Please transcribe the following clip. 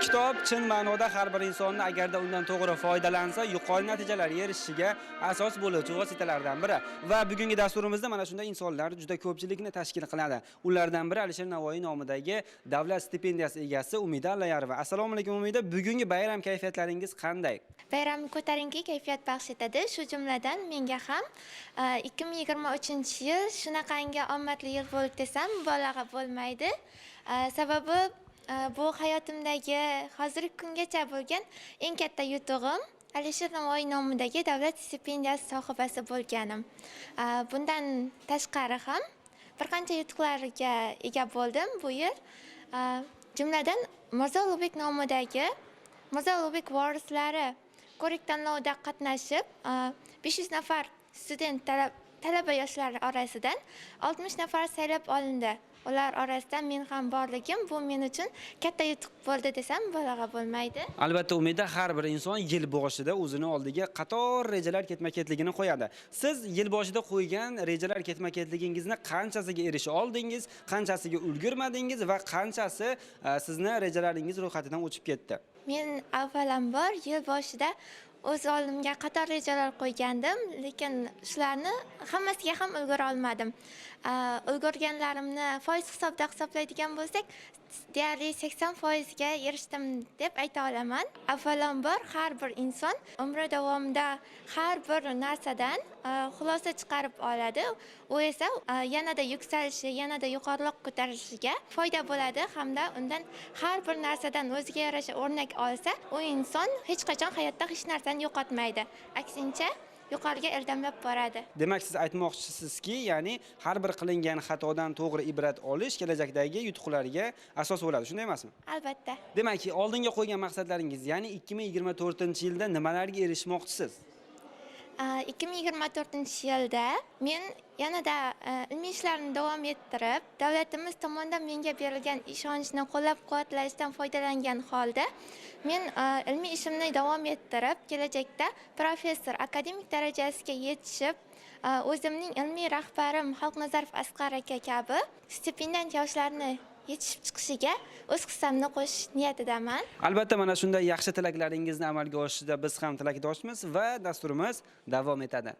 kitob chin ma'noda har bir insonni agarda undan to'g'ri foydalansa yuqori natijalarga erishishiga asos bo'luvchi vositalardan biri. Va bugungi dasturimizda mana shunday insonlar juda ko'pchilikni tashkil qiladi. Ulardan biri alisher navoiy nomidagi davlat stipendiyasi egasi umida allayarova assalomu alaykum umida. Bugungi bayram kayfiyatlaringiz qanday? Bayram ko'tarinki kayfiyat baxsh etadi. Shu jumladan menga ham e, 2023 yil shunaqangi omadli yil bo'ldi desam mubolag'a bo'lmaydi. E, sababi Э, bu hayotimdagi hozirgi kungacha bo'lgan eng katta yutug'im Alisher Navoiy nomidagi davlat stipendiyasi sohibasi bo'lganim. Э, bundan tashqari ham bir qancha yutuqlarga ega bo'ldim bu yil. Э, jumladan Mirzo Ulug'bek nomidagi Mirzo Ulug'bek vorislari ko'rik tanlovida qatnashib, besh 500 nafar student talab- talaba yoshlari orasidan 60 nafar saylab olindi. Ular orasida men ham borligim bu men uchun katta yutuq bo'ldi desam mubolag'a bo'lmaydi. albatta umida har bir inson yil boshida o'zini oldiga qator rejalar ketma ketligini qo'yadi siz yil boshida qo'ygan rejalar ketma ketligingizni qanchasiga erisha oldingiz qanchasiga ulgurmadingiz va qanchasi e, sizni rejalaringiz ro'yxatidan o'chib ketdi Men avvalambor yil boshida o'z oldimga qator rejalar qo'ygandim, lekin shularni hammasiga ham ulgura olmadim. Ulgurganlarimni foiz hisobida hisoblaydigan bo'lsak, deyarli 80 ga erishdim deb ayta olaman. Avvalambor har bir inson umri davomida har bir narsadan e, xulosa chiqarib oladi. U esa e, yanada yuksalishi, yanada yuqoriroq ko'tarilishiga foyda bo'ladi hamda undan har bir narsadan o'ziga yarasha o'rnak olsa, u inson hech qachon hayotda hech narsani yo'qotmaydi. Aksincha, yuqoriga ildamlab boradi. demak siz aytmoqchisizki ya'ni har bir qilingan xatodan to'g'ri ibrat olish kelajakdagi yutuqlarga asos bo'ladi shunday emasmi Albatta. demak oldinga qo'ygan maqsadlaringiz ya'ni 2024 yilda nimalarga erishmoqchisiz A, 2024 yilda men yanada e, ilmiy ishlarimni davom ettirib, davlatimiz tomonidan menga berilgan ishonchni qo'llab-quvvatlashdan foydalangan holda men e, ilmiy ishimni davom ettirib, kelajakda professor, akademik darajasiga yetishib, e, o'zimning ilmiy rahbarim Xalqnazarov Asqar aka kabi stipendiyant yoshlarni yetishib chiqishiga o'z hissamni qo'shish niyatidaman. albatta mana shunday yaxshi tilaklaringizni amalga oshishida biz ham tilakdoshmiz va dasturimiz davom etadi